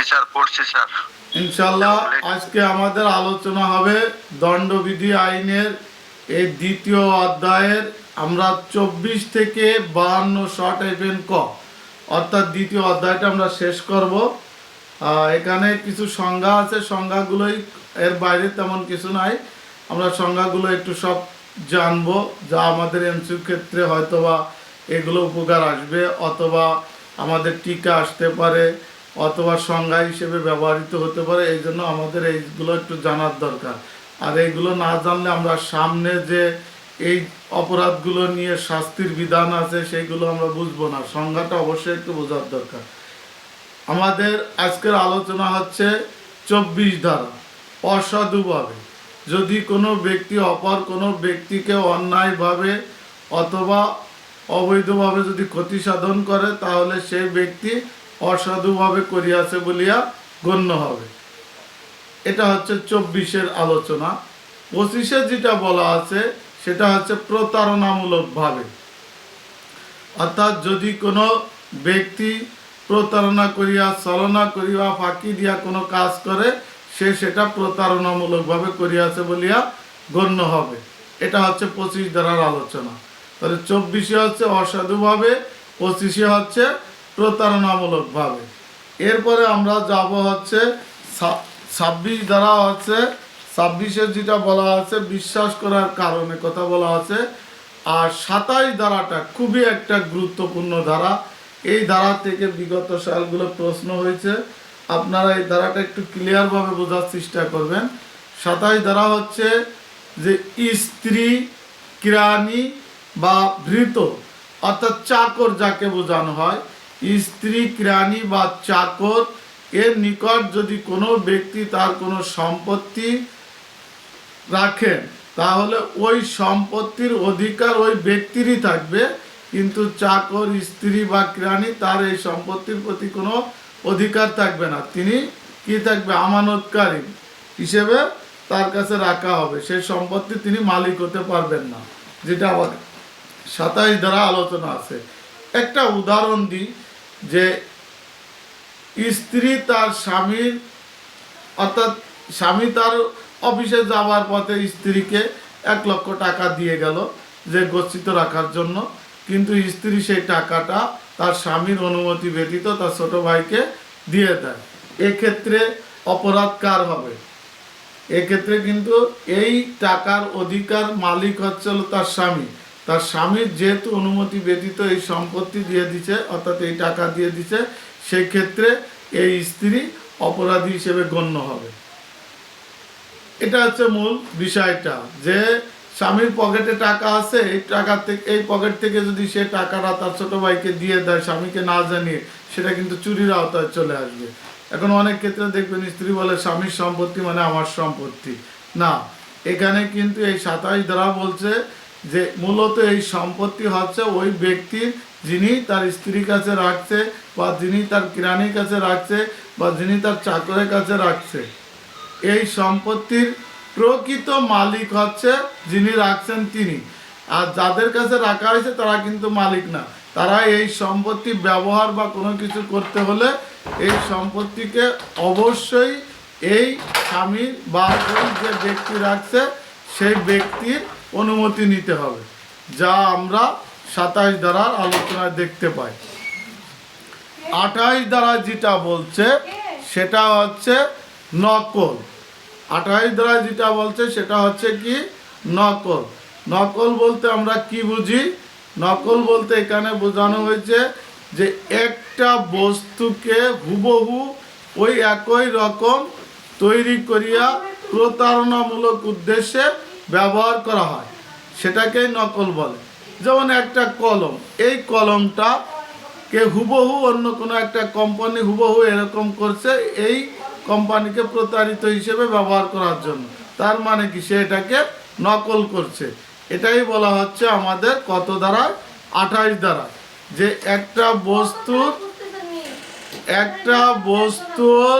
জি sir পড়ছি sir. ইনশাল্লাহ আজকে আমাদের আলোচনা হবে দণ্ডবিধি আইনের এই দ্বিতীয় অধ্যায়ের আমরা চব্বিশ থেকে বাহান্ন শর্ট এফেন ক অর্থাৎ দ্বিতীয় অধ্যায়টা আমরা শেষ করব। এখানে কিছু সংজ্ঞা আছে সংজ্ঞাগুলোই এর বাইরে তেমন কিছু নাই। আমরা সংজ্ঞাগুলো একটু সব জানব যা আমাদের এমসিউ ক্ষেত্রে হয়তোবা এগুলো উপকার আসবে অথবা আমাদের টিকা আসতে পারে। অথবা সংজ্ঞা হিসেবে ব্যবহৃত হতে পারে, এই জন্য আমাদের এইগুলো একটু জানার দরকার। আর এইগুলো না জানলে আমরা সামনে যে এই অপরাধগুলো নিয়ে শাস্তির বিধান আছে, সেইগুলো আমরা বুঝব না। সংজ্ঞাটা অবশ্যই একটু বোঝার দরকার। আমাদের আজকের আলোচনা হচ্ছে চব্বিশ ধারা, অসাধুভাবে। যদি কোনো ব্যক্তি অপর কোনো ব্যক্তিকে অন্যায়ভাবে অথবা অবৈধভাবে যদি ক্ষতি সাধন করে, তাহলে সেই ব্যক্তি অসাধুভাবে করিয়াছে বলিয়া গণ্য হবে। এটা হচ্ছে চব্বিশের আলোচনা। পঁচিশে যেটা বলা আছে, সেটা হচ্ছে প্রতারণামূলকভাবে। অর্থাৎ যদি কোনো ব্যক্তি প্রতারণা করিয়া, চলনা করিয়া, ফাঁকি দিয়া কোনো কাজ করে, সে সেটা প্রতারণামূলকভাবে করিয়াছে বলিয়া গণ্য হবে। এটা হচ্ছে পঁচিশ ধারার আলোচনা। তাহলে চব্বিশে হচ্ছে অসাধুভাবে, পঁচিশে হচ্ছে প্রতারণামূলকভাবে। এরপরে আমরা যাব হচ্ছে ছাব্বিশ ধারা হচ্ছে ছাব্বিশে যেটা বলা আছে, বিশ্বাস করার কারণে কথা বলা আছে। আর সাতাইশ ধারাটা খুবই একটা গুরুত্বপূর্ণ ধারা। এই ধারা থেকে বিগত সালগুলো প্রশ্ন হয়েছে। আপনারা এই ধারাটা একটু ক্লিয়ারভাবে বোঝার চেষ্টা করবেন। সাতাইশ ধারা হচ্ছে যে স্ত্রী কিরানি বা ভৃত, অর্থাৎ চাকর যাকে বোঝানো হয় স্ত্রী কিরানি বা চাকর, এর নিকট যদি কোনো ব্যক্তি তার কোনো সম্পত্তি রাখেন, তাহলে ওই সম্পত্তির অধিকার ওই ব্যক্তিরই থাকবে। কিন্তু চাকর, স্ত্রী বা কিরানি তার এই সম্পত্তির প্রতি কোনো অধিকার থাকবে না। তিনি কি থাকবে? আমানতকারী হিসেবে তার কাছে রাখা হবে। সেই সম্পত্তি তিনি মালিক হতে পারবেন না। যেটা আবার সাতাইশ দ্বারা আলোচনা আছে। একটা উদাহরণ দিই। যে স্ত্রী তার স্বামীর, অর্থাৎ স্বামী তার অফিসে যাওয়ার পথে স্ত্রীকে এক লক্ষ টাকা দিয়ে গেল যে গচ্ছিত রাখার জন্য। কিন্তু স্ত্রী সেই টাকাটা তার স্বামীর অনুমতি ব্যতীত তার ছোট ভাইকে দিয়ে দেয়। এক্ষেত্রে অপরাধ কার হবে। এক্ষেত্রে কিন্তু এই টাকার অধিকার মালিক হচ্ছে তার স্বামী। তার স্বামীর যেহেতু অনুমতি ব্যতীত এই সম্পত্তি দিয়ে দিছে, অর্থাৎ এই টাকা দিয়ে দিছে সেই ক্ষেত্রে এই স্ত্রী অপরাধী হিসেবে গণ্য হবে। এটা হচ্ছে মূল বিষয়টা, যে স্বামীর পকেটে টাকা আছে, এই টাকা থেকে এই পকেট থেকে যদি সে টাকাটা তার ছোট ভাইকে দিয়ে দেয়, স্বামীকে না জানিয়ে, সেটা কিন্তু চুরির আওতায় চলে আসবে। এখন অনেক ক্ষেত্রে দেখবেন স্ত্রী বলে, স্বামীর সম্পত্তি মানে আমার সম্পত্তি। না, এখানে কিন্তু এই সাতাশ দ্বারা বলছে যে মূলত এই সম্পত্তি হচ্ছে ওই ব্যক্তির যিনি তার স্ত্রীর কাছে রাখছে বা যিনি তার কিরানির কাছে রাখছে বা যিনি তার চাকরের কাছে রাখছে। এই সম্পত্তির প্রকৃত মালিক হচ্ছে যিনি রাখছেন তিনি। আর যাদের কাছে রাখা হয়েছে তারা কিন্তু মালিক না। তারা এই সম্পত্তি ব্যবহার বা কোনো কিছু করতে হলে এই সম্পত্তিকে অবশ্যই এই স্বামীর বা যে ব্যক্তি রাখছে, সেই ব্যক্তির অনুমতি নিতে হবে, যা আমরা সাতাইশ দ্বারার আলোচনায় দেখতে পাই। আঠাইশ দ্বারা যেটা বলছে, সেটা হচ্ছে নকল। আঠাইশ দ্বারা যেটা বলছে, সেটা হচ্ছে কি? নকল। নকল বলতে আমরা কি বুঝি? নকল বলতে এখানে বোঝানো হয়েছে যে একটা বস্তুকে হুবহু ওই একই রকম তৈরি করিয়া প্রতারণামূলক উদ্দেশ্যে ব্যবহার করা হয়। সেটাকেই নকল বলে। যেমন একটা কলম, এই কলমটা কে হুবহু অন্য কোনো একটা কোম্পানি হুবহু এরকম করছে এই কোম্পানিকে প্রতারিত হিসেবে ব্যবহার করার জন্য। তার মানে কি? সে এটাকে নকল করছে। এটাই বলা হচ্ছে আমাদের কত দ্বারা আঠাশ দ্বারা যে একটা বস্তুর একটা বস্তুর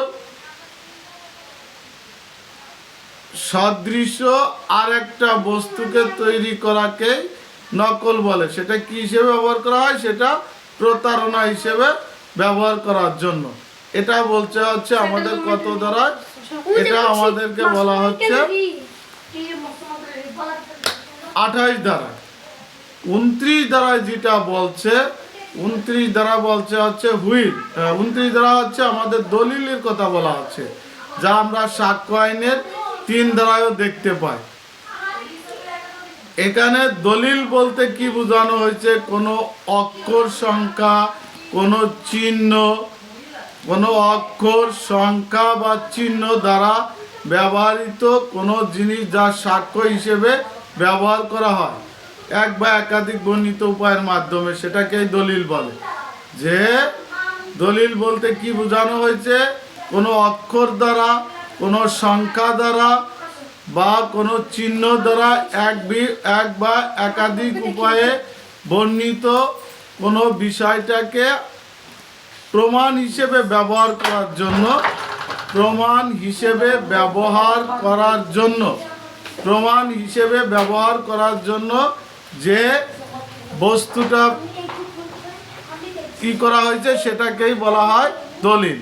সদৃশ্য আর একটা বস্তুকে তৈরি করাকে নকল বলে। সেটা কি হিসেবে ব্যবহার করা হয়? সেটা প্রতারণা হিসেবে ব্যবহার করার জন্য। এটা বলছে হচ্ছে আমাদের কত দ্বারা এটা আমাদেরকে বলা হচ্ছে আঠাইশ দ্বারা উনত্রিশ দ্বারা যেটা বলছে উনত্রিশ দ্বারা বলছে হচ্ছে হুইল। উনত্রিশ দ্বারা হচ্ছে আমাদের দলিলের কথা বলা হচ্ছে। যা আমরা সাক্ষ্য আইনের তিন দ্বারাও দেখতে পায়। এখানে দলিল বলতে কি বোঝানো হয়েছে? কোনো অক্ষর সংখ্যা, কোনো চিহ্ন, কোনো অক্ষর সংখ্যা বা চিহ্ন দ্বারা ব্যবহৃত কোনো জিনিস যা সাক্ষ্য হিসেবে ব্যবহার করা হয়। এক বা একাধিক বর্ণিত উপায়ের মাধ্যমে সেটাকেই দলিল বলে। যে দলিল বলতে কি বোঝানো হয়েছে? কোনো অক্ষর দ্বারা কোনো সংখ্যা দ্বারা বা কোনো চিহ্ন দ্বারা এক এক বা একাধিক উপায়ে বর্ণিত কোনো বিষয়টাকে প্রমাণ হিসেবে ব্যবহার করার জন্য, প্রমাণ হিসেবে ব্যবহার করার জন্য, প্রমাণ হিসেবে ব্যবহার করার জন্য যে বস্তুটা কি করা হয়েছে সেটাকেই বলা হয় দলিল।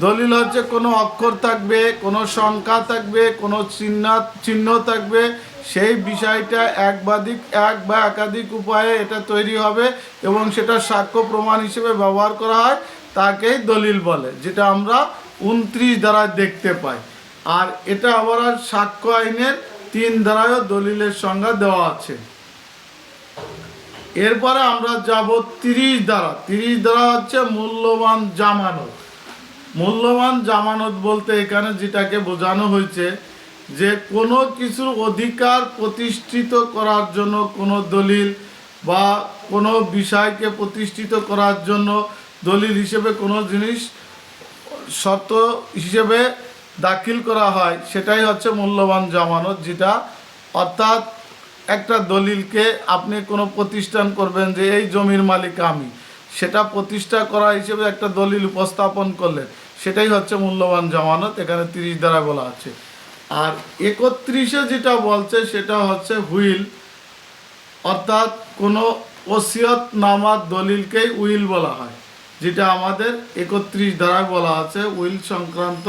দলিল হচ্ছে কোনো অক্ষর থাকবে, কোনো সংখ্যা থাকবে, কোনো চিহ্ন চিহ্ন থাকবে। সেই বিষয়টা এক বাদিক এক বা একাধিক উপায়ে এটা তৈরি হবে এবং সেটা সাক্ষ্য প্রমাণ হিসেবে ব্যবহার করা হয়, তাকেই দলিল বলে, যেটা আমরা উনত্রিশ দ্বারা দেখতে পাই। আর এটা আবার আর সাক্ষ্য আইনের তিন দ্বারায়ও দলিলের সংজ্ঞা দেওয়া আছে। এরপরে আমরা যাব তিরিশ দ্বারা তিরিশ দ্বারা হচ্ছে মূল্যবান জামানত। মূল্যবান জামানত বলতে এখানে যেটাকে বোঝানো হয়েছে যে কোনো কিছুর অধিকার প্রতিষ্ঠিত করার জন্য কোনো দলিল বা কোনো বিষয়কে প্রতিষ্ঠিত করার জন্য দলিল হিসেবে কোনো জিনিস শর্ত হিসেবে দাখিল করা হয়, সেটাই হচ্ছে মূল্যবান জামানত, যেটা অর্থাৎ একটা দলিলকে আপনি কোনো প্রতিষ্ঠান করবেন যে এই জমির মালিক আমি, সেটা প্রতিষ্ঠা করা হিসেবে একটা দলিল উপস্থাপন করলেন। সেটাই হচ্ছে মূল্যবান জামানত, এখানে তিরিশ দ্বারা বলা আছে। আর একত্রিশে যেটা বলছে, সেটা হচ্ছে হুইল। অর্থাৎ কোনো ওসিয়ত নামার দলিলকেই উইল বলা হয়, যেটা আমাদের একত্রিশ দ্বারা বলা আছে। উইল সংক্রান্ত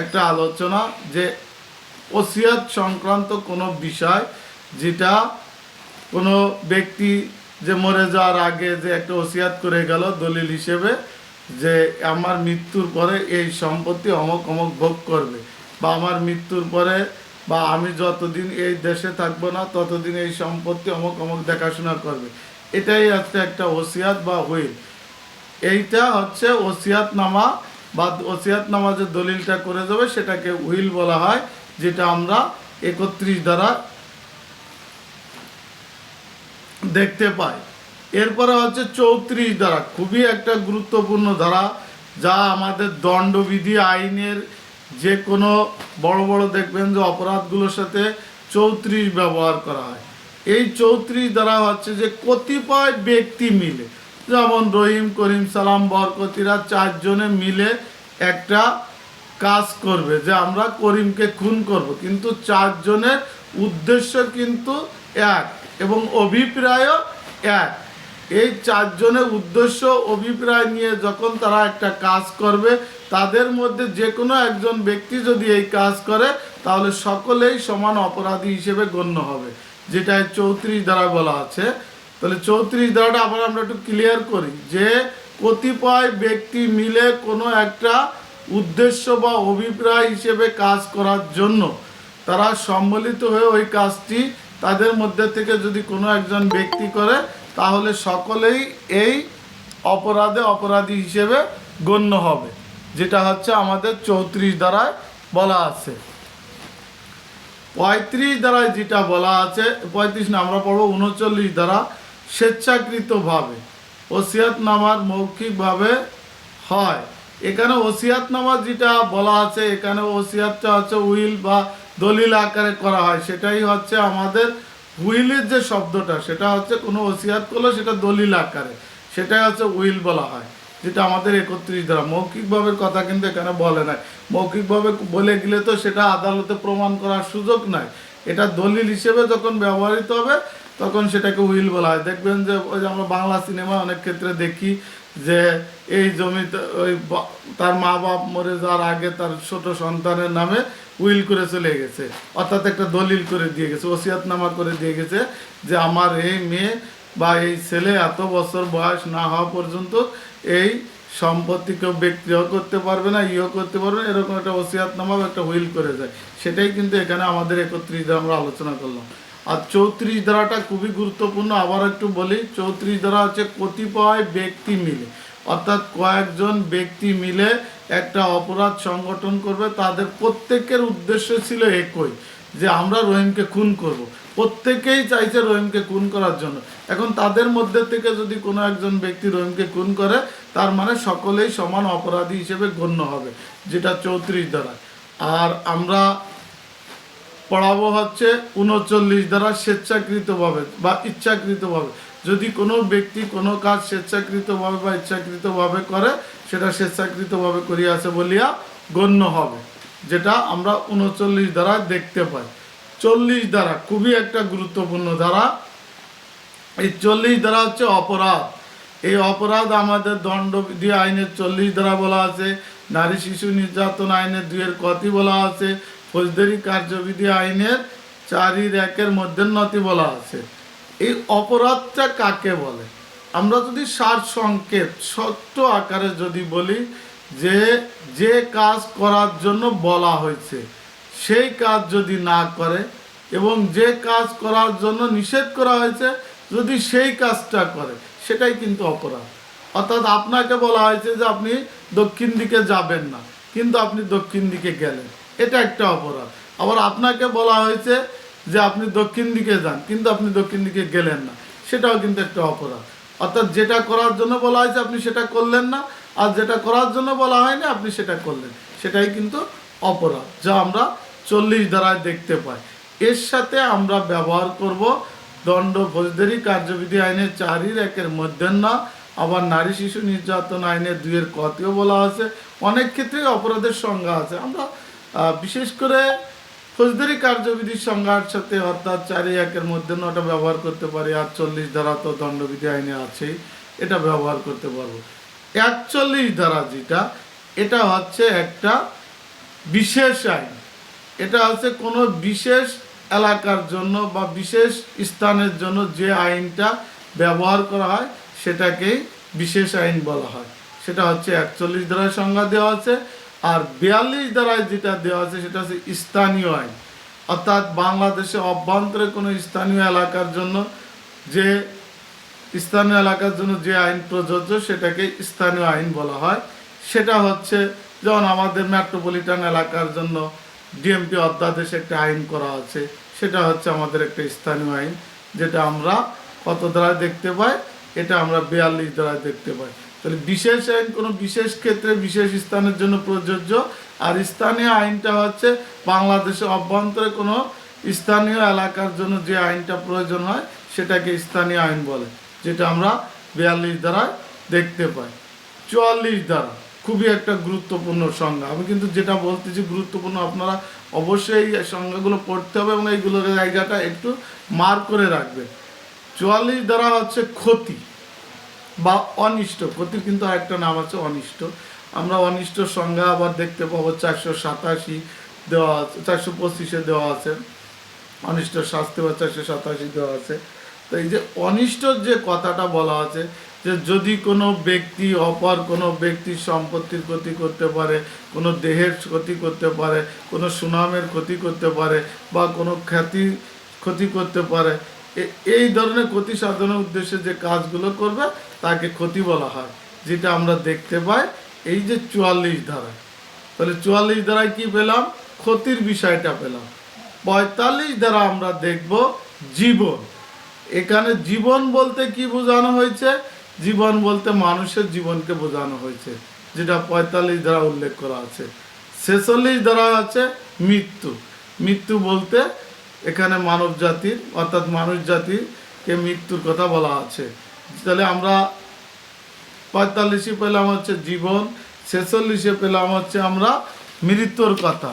একটা আলোচনা যে ওসিয়ত সংক্রান্ত কোনো বিষয় যেটা কোনো ব্যক্তি যে মরে যাওয়ার আগে যে একটা ওসিয়াত করে গেল দলিল হিসেবে যে আমার মৃত্যুর পরে এই সম্পত্তি অমক অমক ভোগ করবে। বা আমার মৃত্যুর পরে বা আমি যতদিন এই দেশে থাকব না, ততদিন এই সম্পত্তি অমক অমক দেখাশোনা করবে। এটাই হচ্ছে একটা ওসিয়াত বা হুইল। এইটা হচ্ছে ওসিয়াত নামা বা ওসিয়াত নামা যে দলিলটা করে দেবে সেটাকে হুইল বলা হয়, যেটা আমরা একত্রিশ দ্বারা দেখতে পাই। এরপরে হচ্ছে চৌত্রিশ ধারা, খুবই একটা গুরুত্বপূর্ণ ধারা, যা আমাদের দণ্ডবিধি আইনের যে কোনো বড় বড় দেখবেন যে অপরাধগুলোর সাথে চৌত্রিশ ব্যবহার করা হয়। এই চৌত্রিশ দ্বারা হচ্ছে যে কতিপয় ব্যক্তি মিলে, যেমন রহিম, করিম, সালাম, বরকতিরা চারজনে মিলে একটা কাজ করবে, যে আমরা করিমকে খুন করব। কিন্তু চারজনের উদ্দেশ্য কিন্তু এক এবং অভিপ্রায়ও এক। এই চারজনের উদ্দেশ্য, অভিপ্রায় নিয়ে যখন তারা একটা কাজ করবে, তাদের মধ্যে যে কোনো একজন ব্যক্তি যদি এই কাজ করে, তাহলে সকলেই সমান অপরাধী হিসেবে গণ্য হবে। যেটা চৌত্রিশ দ্বারা বলা আছে। তাহলে চৌত্রিশ দ্বারাটা আবার আমরা একটু ক্লিয়ার করি যে, কতিপয় ব্যক্তি মিলে কোনো একটা উদ্দেশ্য বা অভিপ্রায় হিসেবে কাজ করার জন্য তারা সম্মিলিত হয়ে ওই কাজটি তাদের মধ্যে থেকে যদি কোনো একজন ব্যক্তি করে তাহলে সকলেই এই অপরাধে অপরাধী হিসেবে গণ্য হবে, যেটা হচ্ছে আমাদের চৌত্রিশ দ্বারায় বলা আছে। পঁয়ত্রিশ দ্বারায় যেটা বলা আছে, পঁয়ত্রিশ না, আমরা পড়ব উনচল্লিশ দ্বারা স্বেচ্ছাকৃতভাবে। ওসিয়াতনামার মৌখিকভাবে হয়। এখানে ওসিয়াতনামা যেটা বলা আছে, এখানে ওসিয়াতটা হচ্ছে উইল বা দলিল আকারে করা হয়, সেটাই হচ্ছে আমাদের উইলের যে শব্দটা, সেটা হচ্ছে কোনো ওসিয়াত করলে সেটা দলিল আকারে। সেটাই হচ্ছে উইল বলা হয়, যেটা আমাদের একত্রিশ দ্বারা মৌখিকভাবে কথা কিন্তু এখানে বলে নাই। মৌখিকভাবে বলে গেলে তো সেটা আদালতে প্রমাণ করার সুযোগ নাই। এটা দলিল হিসেবে যখন ব্যবহৃত হবে, তখন সেটাকে উইল বলা হয়। দেখবেন যে ওই যে আমরা বাংলা সিনেমা অনেক ক্ষেত্রে দেখি যে এই জমিতে ওই তার মা বাপ মরে যাওয়ার আগে তার ছোট সন্তানের নামে উইল করে চলে গেছে। অর্থাৎ একটা দলিল করে দিয়ে গেছে, ওসিয়াতনামা করে দিয়ে গেছে যে আমার এই মেয়ে বা এই ছেলে এত বছর বয়স না হওয়া পর্যন্ত এই সম্পত্তি কেউ বিক্রিও করতে পারবে না ইও করতে পারবে না, এরকম একটা ওসিয়াতনামা একটা হুইল করে যায় সেটাই কিন্তু এখানে আমাদের একত্রিত আমরা আলোচনা করলাম। আর চৌত্রিশ ধারাটা খুবই গুরুত্বপূর্ণ। আবার একটু বলি, চৌত্রিশ ধারা হচ্ছে কতিপয় ব্যক্তি মিলে। অর্থাৎ কয়েকজন ব্যক্তি মিলে একটা অপরাধ সংগঠন করবে। তাদের প্রত্যেকের উদ্দেশ্য ছিল একই, যে আমরা রহিমকে খুন করব। প্রত্যেকেই চাইছে রহিমকে খুন করার জন্য। এখন তাদের মধ্যে থেকে যদি কোনো একজন ব্যক্তি রহিমকে খুন করে, তার মানে সকলেই সমান অপরাধী হিসেবে গণ্য হবে, যেটা চৌত্রিশ দ্বারা আর আমরা পড়াবো হচ্ছে উনচল্লিশ দ্বারা স্বেচ্ছাকৃতভাবে বা ইচ্ছাকৃতভাবে। যদি কোনো ব্যক্তি কোনো কাজ স্বেচ্ছাকৃতভাবে বা ইচ্ছাকৃতভাবে করে, সেটা স্বেচ্ছাকৃতভাবে করিয়াছে বলিয়া গণ্য হবে, যেটা আমরা উনচল্লিশ দ্বারা দেখতে পাই। চল্লিশ দ্বারা খুবই একটা গুরুত্বপূর্ণ ধারা এই চল্লিশ দ্বারা হচ্ছে অপরাধ। এই অপরাধ আমাদের দণ্ডবিধি আইনের চল্লিশ দ্বারা বলা আছে, নারী শিশু নির্যাতন আইনের দুইয়ের কতি বলা আছে ফৌজদারি কার্যবিধি আইনের চারির একের মধ্যন্নতি বলা আছে। এই অপরাধটা কাকে বলে? আমরা যদি সার সংকেত, সত্য আকারে যদি বলি যে যে কাজ করার জন্য বলা হয়েছে, সেই কাজ যদি না করে এবং যে কাজ করার জন্য নিষেধ করা হয়েছে, যদি সেই কাজটা করে, সেটাই কিন্তু অপরাধ। অর্থাৎ আপনাকে বলা হয়েছে যে আপনি দক্ষিণ দিকে যাবেন না, কিন্তু আপনি দক্ষিণ দিকে গেলেন। এটা একটা অপরাধ। আবার আপনাকে বলা হয়েছে যে আপনি দক্ষিণ দিকে যান, কিন্তু আপনি দক্ষিণ দিকে গেলেন না। সেটাও কিন্তু একটা অপরাধ। অর্থাৎ যেটা করার জন্য বলা হয়েছে আপনি সেটা করলেন না, আর যেটা করার জন্য বলা হয়নি আপনি সেটা করলেন। সেটাই কিন্তু অপরাধ, যা আমরা চল্লিশ ধারায় দেখতে পাই। এর সাথে আমরা ব্যবহার করব দণ্ড ফৌজদারি কার্যবিধি আইনের চারির একের মধ্যাহ্ন আবার নারী শিশু নির্যাতন আইনের দুইয়ের কতিও বলা আছে। অনেক ক্ষেত্রে অপরাধের সংজ্ঞা আছে। আমরা বিশেষ করে ফৌজদারি কার্যবিধির সংজ্ঞার সাথে অর্থাৎ চারি একের মধ্যে ওটা ব্যবহার করতে পারি আর চল্লিশ ধারা তো দণ্ডবিধি আইনে আছেই, এটা ব্যবহার করতে পারব। একচল্লিশ ধারা যেটা, এটা হচ্ছে একটা বিশেষ আইন। এটা হচ্ছে কোনো বিশেষ এলাকার জন্য বা বিশেষ স্থানের জন্য যে আইনটা ব্যবহার করা হয়, সেটাকেই বিশেষ আইন বলা হয়। সেটা হচ্ছে একচল্লিশ ধারায় সংজ্ঞা দেওয়া আছে আর বিয়াল্লিশ দ্বারায় যেটা দেওয়া আছে সেটা হচ্ছে স্থানীয় আইন। অর্থাৎ বাংলাদেশে অভ্যন্তরে কোনো স্থানীয় এলাকার জন্য যে, স্থানীয় এলাকার জন্য যে আইন প্রযোজ্য সেটাকে স্থানীয় আইন বলা হয়। সেটা হচ্ছে যেমন আমাদের মেট্রোপলিটন এলাকার জন্য ডিএমপি অধ্যাদেশে একটা আইন করা আছে। সেটা হচ্ছে আমাদের একটা স্থানীয় আইন, যেটা আমরা কত দ্বারায় দেখতে পাই? এটা আমরা বিয়াল্লিশ দ্বারায় দেখতে পাই। তাহলে বিশেষ আইন, কোনো বিশেষ ক্ষেত্রে, বিশেষ স্থানের জন্য প্রযোজ্য। আর স্থানীয় আইনটা হচ্ছে বাংলাদেশে অভ্যন্তরে কোনো স্থানীয় এলাকার জন্য যে আইনটা প্রয়োজন হয়, সেটাকে স্থানীয় আইন বলে, যেটা আমরা বিয়াল্লিশ দ্বারায় দেখতে পাই। চুয়াল্লিশ দ্বারা খুবই একটা গুরুত্বপূর্ণ সংজ্ঞা। আমি কিন্তু যেটা বলতেছি গুরুত্বপূর্ণ, আপনারা অবশ্যই এই সংজ্ঞাগুলো পড়তে হবে এবং এইগুলোর জায়গাটা একটু মার করে রাখবে চুয়াল্লিশ দ্বারা হচ্ছে ক্ষতি। বা অনিষ্ট, ক্ষতির কিন্তু আরেকটা নাম আছে অনিষ্ট। আমরা অনিষ্ট সংজ্ঞা আবার দেখতে পাবো চারশো সাতাশি দেওয়া আছে, চারশো পঁচিশে দেওয়া আছে। অনিষ্ট শাস্তি বা চারশো সাতাশি দেওয়া আছে। তো এই যে অনিষ্টর যে কথাটা বলা আছে, যে যদি কোনো ব্যক্তি অপর কোনো ব্যক্তির সম্পত্তির ক্ষতি করতে পারে, কোনো দেহের ক্ষতি করতে পারে, কোনো সুনামের ক্ষতি করতে পারে বা কোনো খ্যাতি ক্ষতি করতে পারে এই ধরনের ক্ষতি সাধনের উদ্দেশ্যে যে কাজগুলো করবে, তাকে ক্ষতি বলা হয়, যেটা আমরা দেখতে পাই এই যে চুয়াল্লিশ ধারা তাহলে চুয়াল্লিশ ধারায় কি পেলাম? ক্ষতির বিষয়টা পেলাম। পঁয়তাল্লিশ দ্বারা আমরা দেখব জীবন। এখানে জীবন বলতে কি বোঝানো হয়েছে? জীবন বলতে মানুষের জীবনকে বোঝানো হয়েছে, যেটা পঁয়তাল্লিশ দ্বারা উল্লেখ করা আছে। ছেচল্লিশ দ্বারা আছে মৃত্যু। মৃত্যু বলতে এখানে মানব জাতির অর্থাৎ মানুষ জাতিকে মৃত্যুর কথা বলা আছে। তাহলে আমরা পঁয়তাল্লিশে পেলাম হচ্ছে জীবন, ছেচল্লিশে পেলাম হচ্ছে আমরা মৃত্যুর কথা।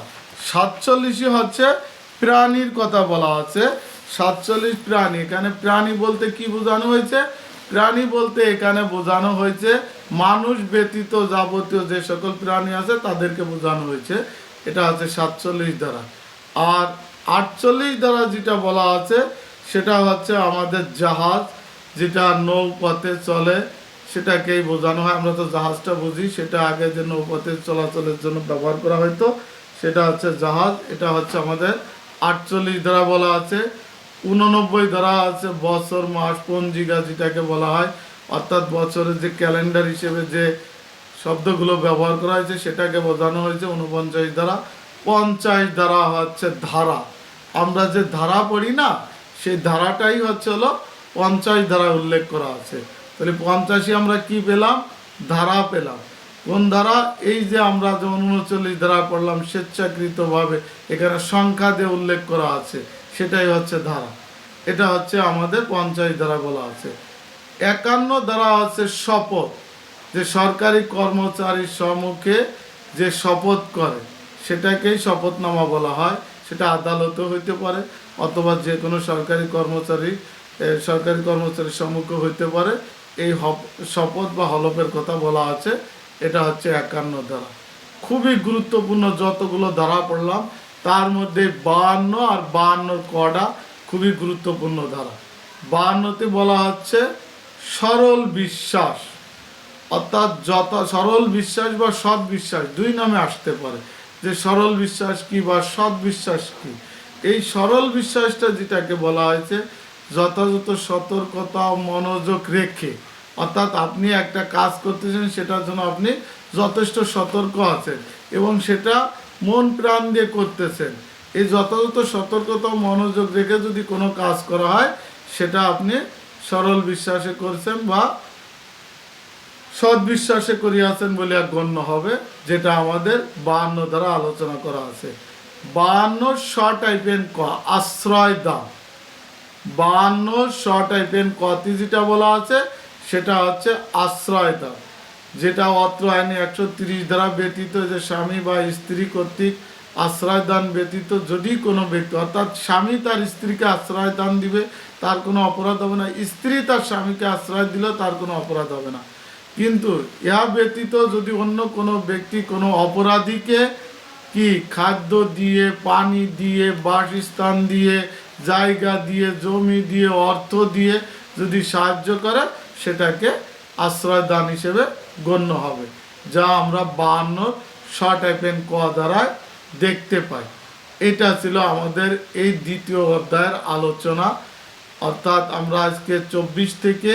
সাতচল্লিশে হচ্ছে প্রাণীর কথা বলা আছে। সাতচল্লিশ প্রাণী, এখানে প্রাণী বলতে কি বোঝানো হয়েছে? প্রাণী বলতে এখানে বোঝানো হয়েছে মানুষ ব্যতীত যাবতীয় যে সকল প্রাণী আছে তাদেরকে বোঝানো হয়েছে। এটা হচ্ছে সাতচল্লিশ দ্বারা। আর আটচল্লিশ দ্বারা যেটা বলা আছে, সেটা হচ্ছে আমাদের জাহাজ, যেটা নৌপথে চলে, সেটাকেই বোঝানো হয়। আমরা তো জাহাজটা বুঝি, সেটা আগে যে নৌপথে চলাচলের জন্য ব্যবহার করা হতো সেটা হচ্ছে জাহাজ। এটা হচ্ছে আমাদের আটচল্লিশ দ্বারা বলা আছে, উননব্বই দ্বারা আছে, বছর, মাস পঞ্জিকা যেটাকে বলা হয়। অর্থাৎ বছরের যে ক্যালেন্ডার হিসেবে যে শব্দগুলো ব্যবহার করা হয়েছে, সেটাকে বোঝানো হয়েছে উনপঞ্চাশ দ্বারা। পঞ্চাশ দ্বারা হচ্ছে ধারা। আমরা যে ধারা পড়ি না, সেই ধারাটাই হচ্ছে হলো পঞ্চাশ ধারা উল্লেখ করা আছে। তাহলে পঞ্চাশে আমরা কি পেলাম? ধারা পেলাম। কোন ধারা? এই যে আমরা যেমন উনচল্লিশ ধারা পড়লাম, স্বেচ্ছাকৃতভাবে এখানে সংখ্যা দিয়ে উল্লেখ করা আছে, সেটাই হচ্ছে ধারা। এটা হচ্ছে আমাদের পঞ্চাশ ধারা বলা আছে। একান্ন ধারা হচ্ছে শপথ, যে সরকারি কর্মচারীর সম্মুখে যে শপথ করে, সেটাকেই শপথনামা বলা হয়। সেটা আদালতে হইতে পারে, অথবা যে কোনো সরকারি কর্মচারী সরকারি কর্মচারীর সম্মুখে হইতে পারে। এই শপথ বা হলফের কথা বলা আছে, এটা হচ্ছে একান্ন দ্বারা খুবই গুরুত্বপূর্ণ যতগুলো ধারা পড়লাম, তার মধ্যে বাহান্ন আর বাহান্নর কটা খুবই গুরুত্বপূর্ণ ধারা। বাহান্নতে বলা হচ্ছে, সরল বিশ্বাস, অর্থাৎ যত সরল বিশ্বাস বা সৎ বিশ্বাস, দুই নামে আসতে পারে। যে সরল বিশ্বাস কি বা সৎ বিশ্বাস কি? এই সরল বিশ্বাসটা যেটাকে বলা হয়েছে, যথাযথ সতর্কতা মনোযোগ রেখে। অর্থাৎ আপনি একটা কাজ করতেছেন, সেটার জন্য আপনি যথেষ্ট সতর্ক আছেন এবং সেটা মন প্রাণ দিয়ে করতেছেন। এই যথাযথ সতর্কতা মনোযোগ রেখে যদি কোনো কাজ করা হয়, সেটা আপনি সরল বিশ্বাসে করছেন বা সদ্বিশ্বাসে করিয়াছেন বলিয়া গণ্য হবে, যেটা আমাদের বাহান্ন দ্বারা আলোচনা করা আছে। বাহান্ন শ টাইপেন ক, আশ্রয় দাম বাহান্ন শ টাইপেন কতি যেটা বলা আছে, সেটা হচ্ছে আশ্রয় দাম যেটা অত্র আইনে একশো তিরিশ দ্বারা ব্যতীত যে স্বামী বা স্ত্রী কর্তৃক আশ্রয় দান ব্যতীত যদি কোনো ব্যক্তি, অর্থাৎ স্বামী তার স্ত্রীকে আশ্রয় দান দিবে, তার কোনো অপরাধ হবে না। স্ত্রী তার স্বামীকে আশ্রয় দিলেও তার কোনো অপরাধ হবে না। কিন্তু ইহা ব্যতীত যদি অন্য কোনো ব্যক্তি কোনো অপরাধীকে কি খাদ্য দিয়ে, পানি দিয়ে, বাসস্থান দিয়ে, জায়গা দিয়ে, জমি দিয়ে, অর্থ দিয়ে যদি সাহায্য করে, সেটাকে আশ্রয় দান হিসেবে গণ্য হবে, যা আমরা বাহান্ন শর্ট অ্যাপেন ক দ্বারায় দেখতে পাই। এটা ছিল আমাদের এই দ্বিতীয় অধ্যায়ের আলোচনা। অর্থাৎ আমরা আজকে চব্বিশ থেকে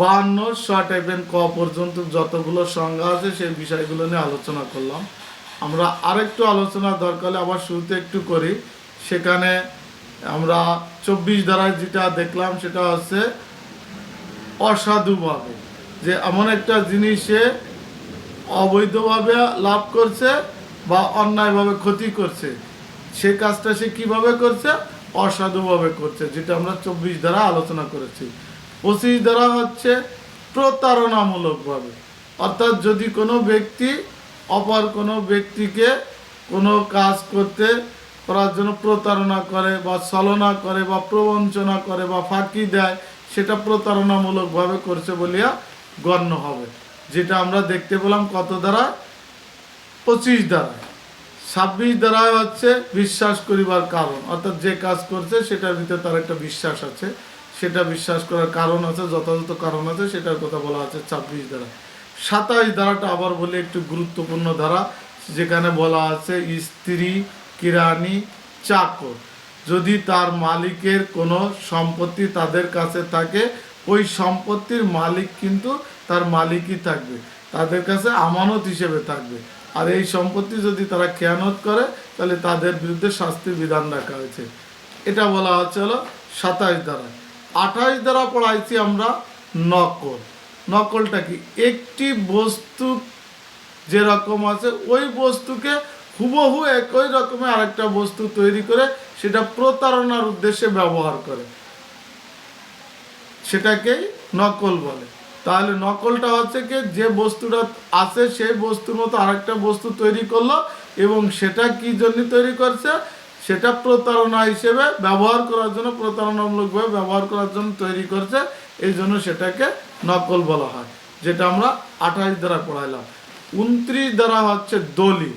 বাহান্ন শর্ট টাইপেন ক পর্যন্ত যতগুলো সংজ্ঞা আছে সেই বিষয়গুলো নিয়ে আলোচনা করলাম। আমরা আরেকটু আলোচনা দরকার আবার শুরুতে একটু করি। সেখানে আমরা চব্বিশ ধারায় যেটা দেখলাম সেটা হচ্ছে অসাধুভাবে, যে এমন একটা জিনিসে অবৈধভাবে লাভ করছে বা অন্যায়ভাবে ক্ষতি করছে, সে কাজটা সে কীভাবে করছে? অসাধুভাবে করছে, যেটা আমরা চব্বিশ দ্বারা আলোচনা করেছি। পঁচিশ দ্বারা হচ্ছে প্রতারণামূলকভাবে। অর্থাৎ যদি কোনো ব্যক্তি, অপর কোনো ব্যক্তিকে কোনো কাজ করতে করার জন্য প্রতারণা করে বা ছলনা করে বা প্রবঞ্চনা করে বা ফাঁকি দেয়, সেটা প্রতারণামূলকভাবে করছে বলিয়া গণ্য হবে। যেটা আমরা দেখতে পেলাম কত দ্বারা? পঁচিশ দ্বারা। ছাব্বিশ দ্বারা হচ্ছে বিশ্বাস করিবার কারণ। অর্থাৎ যে কাজ করছে, সেটার ভিতরে তার একটা বিশ্বাস আছে। সেটা বিশ্বাস করার কারণ আছে, যথাযথ কারণ আছে, সেটার কথা বলা আছে ছাব্বিশ ধারা। সাতাশ ধারাটা আবার বলে একটু গুরুত্বপূর্ণ ধারা, যেখানে বলা আছে স্ত্রী, কিরানি, চাকর। যদি তার মালিকের কোনো সম্পত্তি তাদের কাছে থাকে, ওই সম্পত্তির মালিক কিন্তু তার মালিকই থাকবে, তাদের কাছে আমানত হিসেবে থাকবে। আর এই সম্পত্তি যদি তারা খেয়ানত করে, তাহলে তাদের বিরুদ্ধে শাস্তির বিধান রাখা হয়েছে। এটা বলা হচ্ছে হলো সাতাশ দ্বারা আঠাশ দ্বারা পড়াইছি আমরা নকল। নকলটা কি? একটি বস্তু যেরকম আছে, ওই বস্তুকে হুবহু একই রকমের আরেকটা বস্তু তৈরি করে সেটা প্রতারণার উদ্দেশ্যে ব্যবহার করে। সেটাকেই নকল বলে। তাহলে নকলটা হচ্ছে কি? যে বস্তুটা আছে, সেই বস্তুর মতো আরেকটা বস্তু তৈরি করল এবং সেটা কি জন্য তৈরি করছে? সেটা প্রতারণা হিসেবে ব্যবহার করার জন্য প্রতারণামূলকভাবে ব্যবহার করার জন্য তৈরি করছে। এই জন্য সেটাকে নকল বলা হয়, যেটা আমরা আঠাশ দ্বারা পড়াইলাম। উনত্রিশ দ্বারা হচ্ছে দলিল।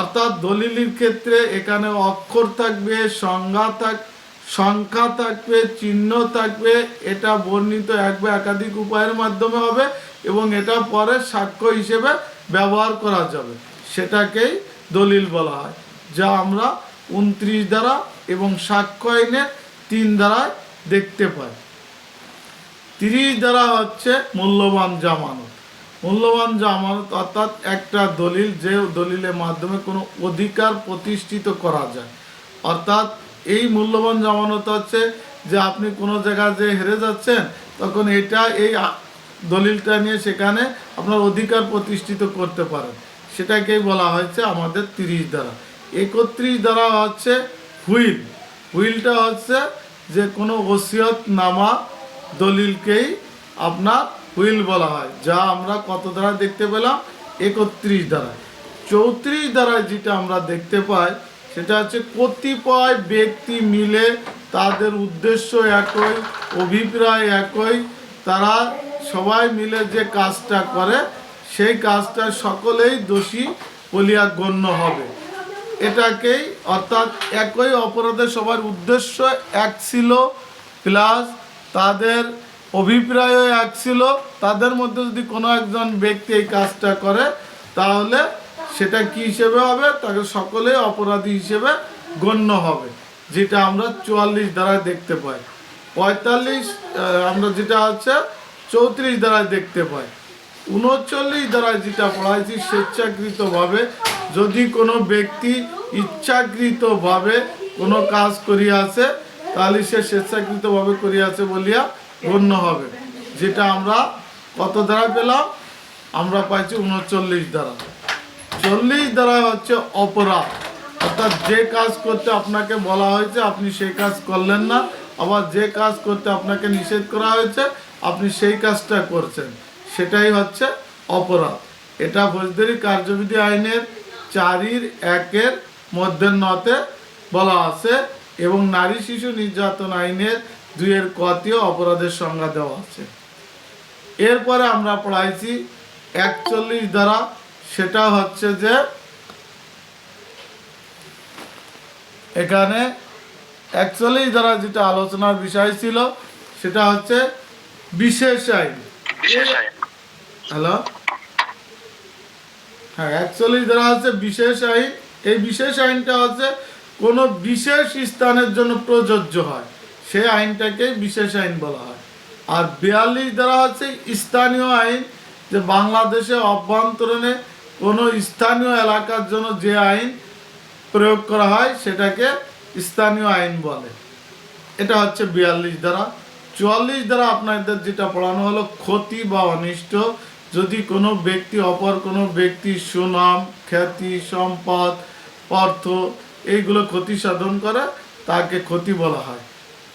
অর্থাৎ দলিলের ক্ষেত্রে এখানে অক্ষর থাকবে, সংজ্ঞা থাক, সংখ্যা থাকবে, চিহ্ন থাকবে। এটা বর্ণিত এক বা একাধিক উপায়ের মাধ্যমে হবে এবং এটা পরে সাক্ষ্য হিসেবে ব্যবহার করা যাবে। সেটাকেই দলিল বলা হয়, যা আমরা উনত্রিশ দ্বারা এবং সাক্ষ্য আইনের তিন দ্বারায় দেখতে পাই তিরিশ দ্বারা হচ্ছে মূল্যবান জামানত। মূল্যবান জামানত অর্থাৎ একটা দলিল যে দলিলের মাধ্যমে কোনো অধিকার প্রতিষ্ঠিত করা যায়। অর্থাৎ এই মূল্যবান জামানত হচ্ছে যে আপনি কোনো জায়গায় যে হেরে যাচ্ছেন, তখন এটা এই দলিলটা নিয়ে সেখানে আপনার অধিকার প্রতিষ্ঠিত করতে পারেন। সেটাকেই বলা হয়েছে আমাদের তিরিশ দ্বারা। একত্রিশ দ্বারা হচ্ছে হুইল। হুইলটা হচ্ছে যে কোনো ওসিয়ত নামা দলিলকেই আপনার হুইল বলা হয়। যা আমরা কত দ্বারা দেখতে পেলাম? একত্রিশ দ্বারা। চৌত্রিশ দ্বারা যেটা আমরা দেখতে পাই, সেটা হচ্ছে কতিপয় ব্যক্তি মিলে তাদের উদ্দেশ্য একই, অভিপ্রায় একই, তারা সবাই মিলে যে কাজটা করে, সেই কাজটা সকলেই দোষী বলিয়া গণ্য হবে। এটাকেই অর্থাৎ একই অপরাধের সবার উদ্দেশ্য এক ছিল প্লাস তাদের অভিপ্রায়ও এক ছিল। তাদের মধ্যে যদি কোনো একজন ব্যক্তি এই কাজটা করে, তাহলে সেটা কি হিসেবে হবে? তাকে সকলেই অপরাধী হিসেবে গণ্য হবে, যেটা আমরা চুয়াল্লিশ দ্বারায় দেখতে পাই। পঁয়তাল্লিশ আমরা যেটা হচ্ছে চৌত্রিশ দ্বারায় দেখতে পাই। উনচল্লিশ দ্বারা যেটা পড়াইছি স্বেচ্ছাকৃতভাবে যদি কোনো ব্যক্তি ইচ্ছাকৃতভাবে কোনো কাজ করিয়াছে, তাহলে সে স্বেচ্ছাকৃতভাবে করিয়াছে বলিয়া গণ্য হবে। যেটা আমরা কত দ্বারা পেলাম? আমরা পাইছি উনচল্লিশ দ্বারা। চল্লিশ দ্বারা হচ্ছে অপরাধ। অর্থাৎ যে কাজ করতে আপনাকে বলা হয়েছে, আপনি সেই কাজ করলেন না। আবার যে কাজ করতে আপনাকে নিষেধ করা হয়েছে, আপনি সেই কাজটা করছেন। সেটাই হচ্ছে অপরাধ। এটা ফৌজদারি কার্যবিধি আইনের চারির একের মধ্যে নতে বলা আছে এবং নারী শিশু নির্যাতন আইনের দুইয়ের কতিও অপরাধের সংজ্ঞা দেওয়া আছে। এরপরে আমরা পড়াইছি একচল্লিশ দ্বারা সেটা হচ্ছে যে এখানে একচল্লিশ দ্বারা যেটা আলোচনার বিষয় ছিল, সেটা হচ্ছে বিশেষ আইন। বিশেষ আইন। হ্যালো হ্যাঁ একচল্লিশ দ্বারা হচ্ছে বিশেষ আইন, এই বিশেষ আইনটা হচ্ছে কোনো বিশেষ স্থানের জন্য প্রযোজ্য হয়। সেই আইনটাকে বিশেষ আইন বলা হয়। আর বিয়াল্লিশ দ্বারা হচ্ছে স্থানীয় আইন, যে বাংলাদেশে অভ্যন্তরণে কোনো স্থানীয় এলাকার জন্য যে আইন প্রয়োগ করা হয়, সেটাকে স্থানীয় আইন বলে। এটা হচ্ছে বিয়াল্লিশ দ্বারা চুয়াল্লিশ দ্বারা আপনাদের যেটা পড়ানো হলো, ক্ষতি বা অনিষ্ট যদি কোনো ব্যক্তি, অপর কোনো ব্যক্তি, সুনাম, খ্যাতি, সম্পদ, অর্থ, এইগুলো ক্ষতি সাধন করে, তাকে ক্ষতি বলা হয়।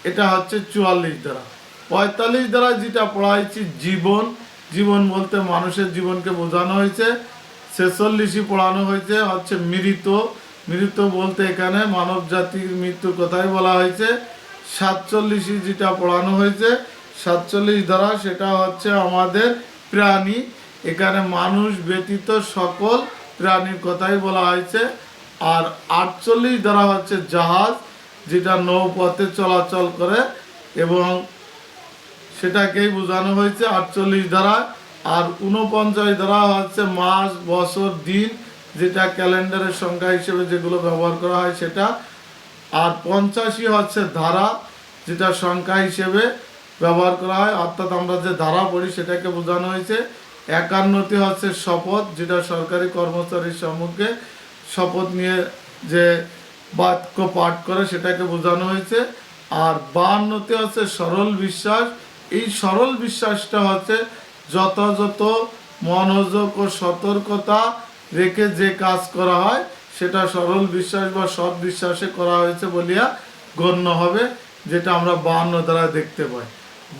এটা হচ্ছে চুয়াল্লিশ দ্বারা। পঁয়তাল্লিশ দ্বারা যেটা পড়া হয়েছে জীবন। জীবন বলতে মানুষের জীবনকে বোঝানো হয়েছে। ছেচল্লিশই পড়ানো হয়েছে, হচ্ছে মৃত। মৃত বলতে এখানে মানব জাতির মৃত্যুর কথাই বলা হয়েছে। সাতচল্লিশই যেটা পড়ানো হয়েছে, সাতচল্লিশ দ্বারা সেটা হচ্ছে আমাদের প্রাণী। এখানে মানুষ ব্যতীত সকল প্রাণীর কথাই বলা হয়েছে। আর আটচল্লিশ দ্বারা হচ্ছে জাহাজ, যেটা নৌপথে চলাচল করে এবং সেটাকেই বোঝানো হয়েছে আটচল্লিশ দ্বারা আর উনপঞ্চাশ দ্বারা হচ্ছে মাস, বছর, দিন, যেটা ক্যালেন্ডারের সংখ্যা হিসেবে যেগুলো ব্যবহার করা হয় সেটা। আর পঞ্চাশি হচ্ছে ধারা, যেটা সংখ্যা হিসেবে ব্যবহার করা হয়। অর্থাৎ আমরা যে ধারা পড়ি সেটাকে বোঝানো হয়েছে। একান্নটি হচ্ছে শপথ, যেটা সরকারি কর্মচারীর সম্মুখে শপথ নিয়ে যে বাক্য পাঠ করে সেটাকে বোঝানো হয়েছে। আর বাহান্নতে হচ্ছে সরল বিশ্বাস। এই সরল বিশ্বাসটা হচ্ছে যথাযথ মনোযোগ ও সতর্কতা রেখে যে কাজ করা হয়, সেটা সরল বিশ্বাস বা সৎ বিশ্বাসে করা হয়েছে বলিয়া গণ্য হবে, যেটা আমরা বাহান্ন দ্বারা দেখতে পাই।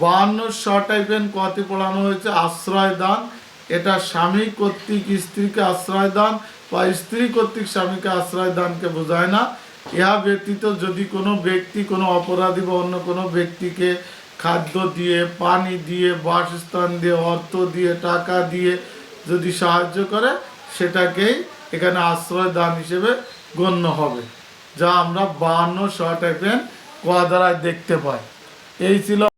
বাহান্ন শ টাইপের কতি পড়ানো হয়েছে, আশ্রয় দান। এটা স্বামী কর্তৃক, স্ত্রীকে আশ্রয় দান বা স্ত্রী কর্তৃক স্বামীকে আশ্রয় দানকে বোঝায় না। ইহা ব্যতীত যদি কোনো ব্যক্তি, কোনো অপরাধী বা অন্য কোনো ব্যক্তিকে খাদ্য দিয়ে, পানি দিয়ে, বাসস্থান দিয়ে, অর্থ দিয়ে, টাকা দিয়ে যদি সাহায্য করে, সেটাকেই এখানে আশ্রয় দান হিসেবে গণ্য হবে, যা আমরা বাহান্ন শর্ট এফেন কোয়া দ্বারা দেখতে পাই। এই ছিল